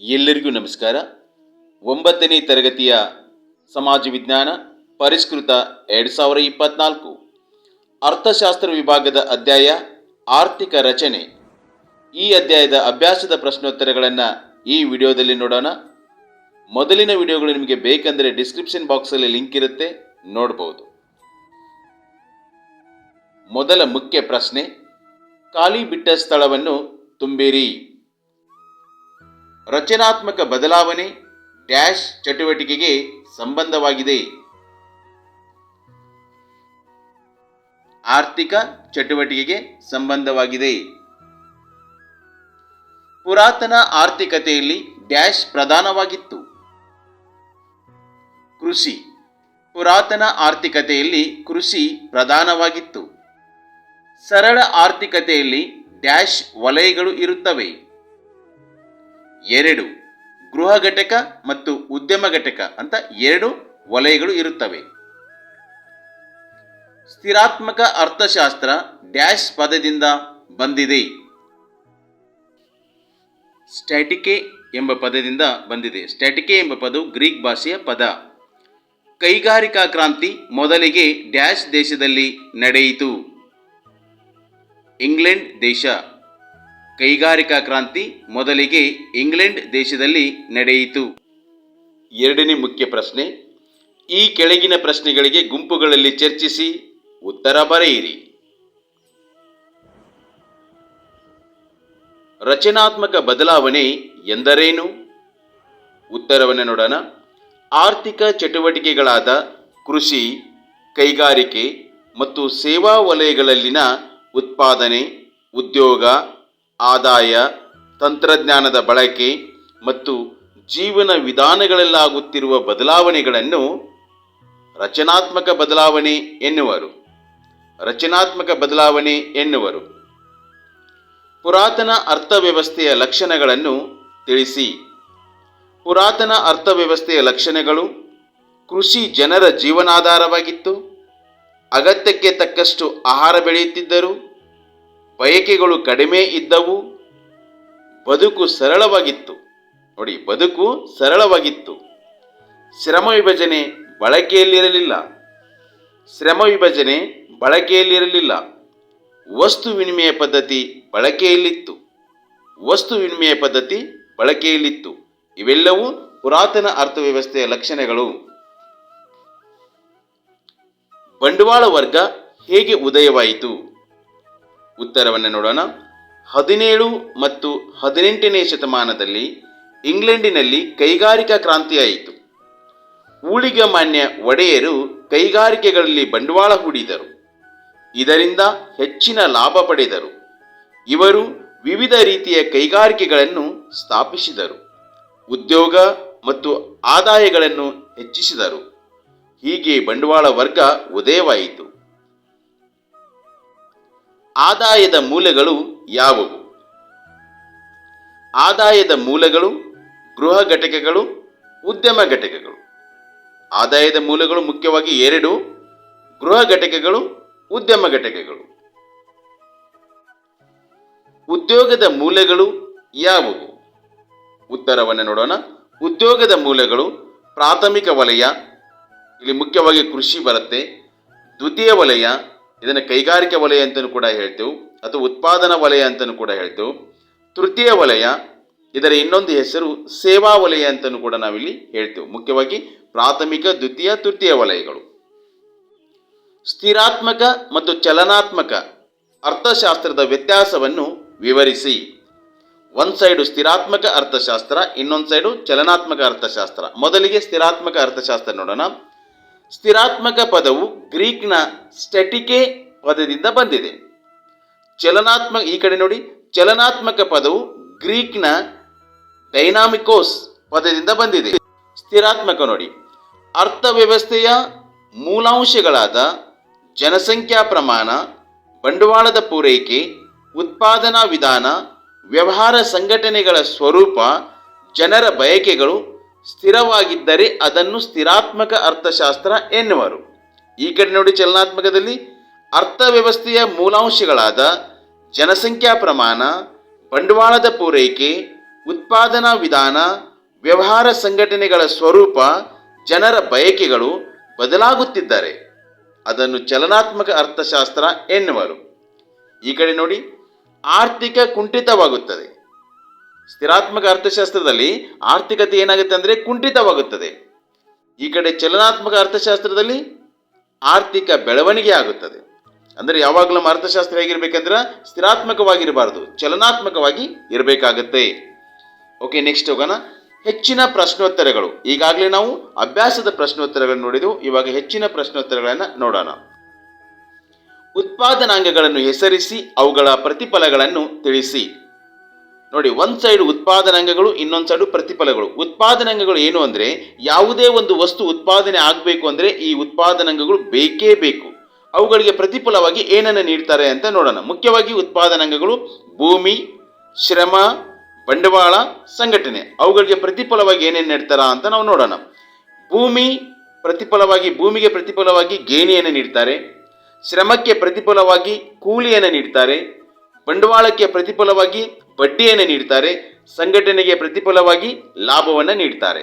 ಎಲ್ಲರಿಗೂ ನಮಸ್ಕಾರ. ಒಂಬತ್ತನೇ ತರಗತಿಯ ಸಮಾಜ ವಿಜ್ಞಾನ ಪರಿಷ್ಕೃತ ಎರಡು ಸಾವಿರ ಇಪ್ಪತ್ನಾಲ್ಕು. ಅರ್ಥಶಾಸ್ತ್ರ ವಿಭಾಗದ ಅಧ್ಯಾಯ, ಆರ್ಥಿಕ ರಚನೆ. ಈ ಅಧ್ಯಾಯದ ಅಭ್ಯಾಸದ ಪ್ರಶ್ನೋತ್ತರಗಳನ್ನು ಈ ವಿಡಿಯೋದಲ್ಲಿ ನೋಡೋಣ. ಮೊದಲಿನ ವಿಡಿಯೋಗಳು ನಿಮಗೆ ಬೇಕೆಂದರೆ ಡಿಸ್ಕ್ರಿಪ್ಷನ್ ಬಾಕ್ಸಲ್ಲಿ ಲಿಂಕ್ ಇರುತ್ತೆ ನೋಡಬಹುದು ಮೊದಲ ಮುಖ್ಯ ಪ್ರಶ್ನೆ, ಖಾಲಿ ಬಿಟ್ಟ ಸ್ಥಳವನ್ನು ತುಂಬಿರಿ. ರಚನಾತ್ಮಕ ಬದಲಾವಣೆ ಡ್ಯಾಶ್ ಚಟುವಟಿಕೆಗೆ ಸಂಬಂಧವಾಗಿದೆ. ಆರ್ಥಿಕ ಚಟುವಟಿಕೆಗೆ ಸಂಬಂಧವಾಗಿದೆ. ಪುರಾತನ ಆರ್ಥಿಕತೆಯಲ್ಲಿ ಡ್ಯಾಶ್ ಪ್ರಧಾನವಾಗಿತ್ತು. ಕೃಷಿ. ಪುರಾತನ ಆರ್ಥಿಕತೆಯಲ್ಲಿ ಕೃಷಿ ಪ್ರಧಾನವಾಗಿತ್ತು. ಸರಳ ಆರ್ಥಿಕತೆಯಲ್ಲಿ ಡ್ಯಾಶ್ ವಲಯಗಳು ಇರುತ್ತವೆ. ಎರಡು ಗೃಹ ಘಟಕ ಮತ್ತು ಉದ್ಯಮ ಘಟಕ ಅಂತ ಎರಡು ವಲಯಗಳು ಇರುತ್ತವೆ. ಸ್ಥಿರಾತ್ಮಕ ಅರ್ಥಶಾಸ್ತ್ರ ಡ್ಯಾಶ್ ಪದದಿಂದ ಬಂದಿದೆ. ಸ್ಟ್ಯಾಟಿಕೆ ಎಂಬ ಪದದಿಂದ ಬಂದಿದೆ. ಸ್ಟ್ಯಾಟಿಕೆ ಎಂಬ ಪದವು ಗ್ರೀಕ್ ಭಾಷೆಯ ಪದ. ಕೈಗಾರಿಕಾ ಕ್ರಾಂತಿ ಮೊದಲಿಗೆ ಡ್ಯಾಶ್ ದೇಶದಲ್ಲಿ ನಡೆಯಿತು. ಇಂಗ್ಲೆಂಡ್ ದೇಶ. ಕೈಗಾರಿಕಾ ಕ್ರಾಂತಿ ಮೊದಲಿಗೆ ಇಂಗ್ಲೆಂಡ್ ದೇಶದಲ್ಲಿ ನಡೆಯಿತು. ಎರಡನೇ ಮುಖ್ಯ ಪ್ರಶ್ನೆ, ಈ ಕೆಳಗಿನ ಪ್ರಶ್ನೆಗಳಿಗೆ ಗುಂಪುಗಳಲ್ಲಿ ಚರ್ಚಿಸಿ ಉತ್ತರ ಬರೆಯಿರಿ. ರಚನಾತ್ಮಕ ಬದಲಾವಣೆ ಎಂದರೇನು? ಉತ್ತರವನ್ನು ನೋಡೋಣ. ಆರ್ಥಿಕ ಚಟುವಟಿಕೆಗಳಾದ ಕೃಷಿ, ಕೈಗಾರಿಕೆ ಮತ್ತು ಸೇವಾ ವಲಯಗಳಲ್ಲಿನ ಉತ್ಪಾದನೆ, ಉದ್ಯೋಗ ಆದಾಯ, ತಂತ್ರಜ್ಞಾನದ ಬಳಕೆ ಮತ್ತು ಜೀವನ ವಿಧಾನಗಳಲ್ಲಾಗುತ್ತಿರುವ ಬದಲಾವಣೆಗಳನ್ನು ರಚನಾತ್ಮಕ ಬದಲಾವಣೆ ಎನ್ನುವರು. ರಚನಾತ್ಮಕ ಬದಲಾವಣೆ ಎನ್ನುವರು. ಪುರಾತನ ಅರ್ಥವ್ಯವಸ್ಥೆಯ ಲಕ್ಷಣಗಳನ್ನು ತಿಳಿಸಿ. ಪುರಾತನ ಅರ್ಥವ್ಯವಸ್ಥೆಯ ಲಕ್ಷಣಗಳು ಕೃಷಿ ಜನರ ಜೀವನಾಧಾರವಾಗಿತ್ತು. ಅಗತ್ಯಕ್ಕೆ ತಕ್ಕಷ್ಟು ಆಹಾರ ಬೆಳೆಯುತ್ತಿದ್ದರು. ಬಯಕೆಗಳು ಕಡಿಮೆ ಇದ್ದವು. ಬದುಕು ಸರಳವಾಗಿತ್ತು. ನೋಡಿ, ಬದುಕು ಸರಳವಾಗಿತ್ತು. ಶ್ರಮ ವಿಭಜನೆ ಬಳಕೆಯಲ್ಲಿರಲಿಲ್ಲ. ಶ್ರಮ ವಿಭಜನೆ ಬಳಕೆಯಲ್ಲಿರಲಿಲ್ಲ. ವಸ್ತು ವಿನಿಮಯ ಪದ್ಧತಿ ಬಳಕೆಯಲ್ಲಿತ್ತು. ವಸ್ತು ವಿನಿಮಯ ಪದ್ಧತಿ ಬಳಕೆಯಲ್ಲಿತ್ತು. ಇವೆಲ್ಲವೂ ಪುರಾತನ ಅರ್ಥವ್ಯವಸ್ಥೆಯ ಲಕ್ಷಣಗಳು. ಬಂಡವಾಳ ವರ್ಗ ಹೇಗೆ ಉದಯವಾಯಿತು? ಉತ್ತರವನ್ನು ನೋಡೋಣ. ಹದಿನೇಳು ಮತ್ತು ಹದಿನೆಂಟನೇ ಶತಮಾನದಲ್ಲಿ ಇಂಗ್ಲೆಂಡಿನಲ್ಲಿ ಕೈಗಾರಿಕಾ ಕ್ರಾಂತಿಯಾಯಿತು. ಊಳಿಗಮಾನ್ಯ ಒಡೆಯರು ಕೈಗಾರಿಕೆಗಳಲ್ಲಿ ಬಂಡವಾಳ ಹೂಡಿದರು. ಇದರಿಂದ ಹೆಚ್ಚಿನ ಲಾಭ ಪಡೆದರು. ಇವರು ವಿವಿಧ ರೀತಿಯ ಕೈಗಾರಿಕೆಗಳನ್ನು ಸ್ಥಾಪಿಸಿದರು. ಉದ್ಯೋಗ ಮತ್ತು ಆದಾಯಗಳನ್ನು ಹೆಚ್ಚಿಸಿದರು. ಹೀಗೆ ಬಂಡವಾಳ ವರ್ಗ ಉದಯವಾಯಿತು. ಆದಾಯದ ಮೂಲಗಳು ಯಾವುವು? ಆದಾಯದ ಮೂಲಗಳು ಗೃಹ ಘಟಕಗಳು, ಉದ್ಯಮ ಘಟಕಗಳು. ಆದಾಯದ ಮೂಲಗಳು ಮುಖ್ಯವಾಗಿ ಎರಡು, ಗೃಹ ಘಟಕಗಳು, ಉದ್ಯಮ ಘಟಕಗಳು. ಉದ್ಯೋಗದ ಮೂಲಗಳು ಯಾವುವು? ಉತ್ತರವನ್ನು ನೋಡೋಣ. ಉದ್ಯೋಗದ ಮೂಲಗಳು ಪ್ರಾಥಮಿಕ ವಲಯ, ಇಲ್ಲಿ ಮುಖ್ಯವಾಗಿ ಕೃಷಿ ಬರುತ್ತೆ ದ್ವಿತೀಯ ವಲಯ ಇದನ್ನು ಕೈಗಾರಿಕೆ ವಲಯ ಅಂತಲೂ ಕೂಡ ಹೇಳ್ತೇವೆ ಅಥವಾ ಉತ್ಪಾದನಾ ವಲಯ ಅಂತಲೂ ಕೂಡ ಹೇಳ್ತೇವೆ. ತೃತೀಯ ವಲಯ, ಇದರ ಇನ್ನೊಂದು ಹೆಸರು ಸೇವಾ ವಲಯ ಅಂತಲೂ ಕೂಡ ನಾವಿಲ್ಲಿ ಹೇಳ್ತೇವೆ. ಮುಖ್ಯವಾಗಿ ಪ್ರಾಥಮಿಕ, ದ್ವಿತೀಯ, ತೃತೀಯ ವಲಯಗಳು. ಸ್ಥಿರಾತ್ಮಕ ಮತ್ತು ಚಲನಾತ್ಮಕ ಅರ್ಥಶಾಸ್ತ್ರದ ವ್ಯತ್ಯಾಸವನ್ನು ವಿವರಿಸಿ. ಒಂದು ಸೈಡು ಸ್ಥಿರಾತ್ಮಕ ಅರ್ಥಶಾಸ್ತ್ರ, ಇನ್ನೊಂದು ಸೈಡು ಚಲನಾತ್ಮಕ ಅರ್ಥಶಾಸ್ತ್ರ. ಮೊದಲಿಗೆ ಸ್ಥಿರಾತ್ಮಕ ಅರ್ಥಶಾಸ್ತ್ರ ನೋಡೋಣ. ಸ್ಥಿರಾತ್ಮಕ ಪದವು ಗ್ರೀಕ್ನ ಸ್ಟೆಟಿಕೆ ಪದದಿಂದ ಬಂದಿದೆ. ಚಲನಾತ್ಮಕ ಈ ಕಡೆ ನೋಡಿ, ಚಲನಾತ್ಮಕ ಪದವು ಗ್ರೀಕ್ನ ಡೈನಾಮಿಕೋಸ್ ಪದದಿಂದ ಬಂದಿದೆ. ಸ್ಥಿರಾತ್ಮಕ ನೋಡಿ, ಅರ್ಥವ್ಯವಸ್ಥೆಯ ಮೂಲಾಂಶಗಳಾದ ಜನಸಂಖ್ಯಾ ಪ್ರಮಾಣ, ಬಂಡವಾಳದ ಪೂರೈಕೆ, ಉತ್ಪಾದನಾ ವಿಧಾನ, ವ್ಯವಹಾರ ಸಂಘಟನೆಗಳ ಸ್ವರೂಪ, ಜನರ ಬಯಕೆಗಳು ಸ್ಥಿರವಾಗಿದ್ದರೆ ಅದನ್ನು ಸ್ಥಿರಾತ್ಮಕ ಅರ್ಥಶಾಸ್ತ್ರ ಎನ್ನುವರು. ಈ ಕಡೆ ನೋಡಿ ಚಲನಾತ್ಮಕದಲ್ಲಿ ಅರ್ಥವ್ಯವಸ್ಥೆಯ ಮೂಲಾಂಶಗಳಾದ ಜನಸಂಖ್ಯಾ ಪ್ರಮಾಣ, ಬಂಡವಾಳದ ಪೂರೈಕೆ, ಉತ್ಪಾದನಾ ವಿಧಾನ, ವ್ಯವಹಾರ ಸಂಘಟನೆಗಳ ಸ್ವರೂಪ, ಜನರ ಬಯಕೆಗಳು ಬದಲಾಗುತ್ತಿದ್ದಾರೆ ಅದನ್ನು ಚಲನಾತ್ಮಕ ಅರ್ಥಶಾಸ್ತ್ರ ಎನ್ನುವರು. ಈ ಕಡೆ ನೋಡಿ ಆರ್ಥಿಕ ಕುಂಠಿತವಾಗುತ್ತದೆ. ಸ್ಥಿರಾತ್ಮಕ ಅರ್ಥಶಾಸ್ತ್ರದಲ್ಲಿ ಆರ್ಥಿಕತೆ ಏನಾಗುತ್ತೆ ಅಂದರೆ ಕುಂಠಿತವಾಗುತ್ತದೆ. ಈ ಕಡೆ ಚಲನಾತ್ಮಕ ಅರ್ಥಶಾಸ್ತ್ರದಲ್ಲಿ ಆರ್ಥಿಕ ಬೆಳವಣಿಗೆ ಆಗುತ್ತದೆ. ಅಂದರೆ ಯಾವಾಗಲೂ ನಮ್ಮ ಅರ್ಥಶಾಸ್ತ್ರ ಹೇಗಿರ್ಬೇಕಂದ್ರೆ ಸ್ಥಿರಾತ್ಮಕವಾಗಿರಬಾರ್ದು, ಚಲನಾತ್ಮಕವಾಗಿ ಇರಬೇಕಾಗತ್ತೆ. ಓಕೆ ನೆಕ್ಸ್ಟ್ ಹೋಗೋಣ. ಹೆಚ್ಚಿನ ಪ್ರಶ್ನೋತ್ತರಗಳು. ಈಗಾಗಲೇ ನಾವು ಅಭ್ಯಾಸದ ಪ್ರಶ್ನೋತ್ತರಗಳನ್ನು ನೋಡಿದ್ವು. ಇವಾಗ ಹೆಚ್ಚಿನ ಪ್ರಶ್ನೋತ್ತರಗಳನ್ನು ನೋಡೋಣ. ಉತ್ಪಾದನಾಂಗಗಳನ್ನು ಹೆಸರಿಸಿ ಅವುಗಳ ಪ್ರತಿಫಲಗಳನ್ನು ತಿಳಿಸಿ. ನೋಡಿ, ಒಂದು ಸೈಡ್ ಉತ್ಪಾದನಾಂಗಗಳು ಇನ್ನೊಂದು ಸೈಡು ಪ್ರತಿಫಲಗಳು. ಉತ್ಪಾದನಾಂಗಗಳು ಏನು ಅಂದರೆ, ಯಾವುದೇ ಒಂದು ವಸ್ತು ಉತ್ಪಾದನೆ ಆಗಬೇಕು ಅಂದರೆ ಈ ಉತ್ಪಾದನಾಂಗಗಳು ಬೇಕೇ ಬೇಕು. ಅವುಗಳಿಗೆ ಪ್ರತಿಫಲವಾಗಿ ಏನನ್ನು ನೀಡ್ತಾರೆ ಅಂತ ನೋಡೋಣ. ಮುಖ್ಯವಾಗಿ ಉತ್ಪಾದನಾಂಗಗಳು ಭೂಮಿ, ಶ್ರಮ, ಬಂಡವಾಳ, ಸಂಘಟನೆ. ಅವುಗಳಿಗೆ ಪ್ರತಿಫಲವಾಗಿ ಏನೇನು ನೀಡ್ತಾರ ಅಂತ ನಾವು ನೋಡೋಣ. ಭೂಮಿ ಪ್ರತಿಫಲವಾಗಿ, ಭೂಮಿಗೆ ಪ್ರತಿಫಲವಾಗಿ ಗೇಣಿಯನ್ನು ನೀಡ್ತಾರೆ. ಶ್ರಮಕ್ಕೆ ಪ್ರತಿಫಲವಾಗಿ ಕೂಲಿಯನ್ನು ನೀಡ್ತಾರೆ. ಬಂಡವಾಳಕ್ಕೆ ಪ್ರತಿಫಲವಾಗಿ ಬಡ್ಡಿಯನ್ನು ನೀಡ್ತಾರೆ ಸಂಘಟನೆಗೆ ಪ್ರತಿಫಲವಾಗಿ ಲಾಭವನ್ನು ನೀಡ್ತಾರೆ.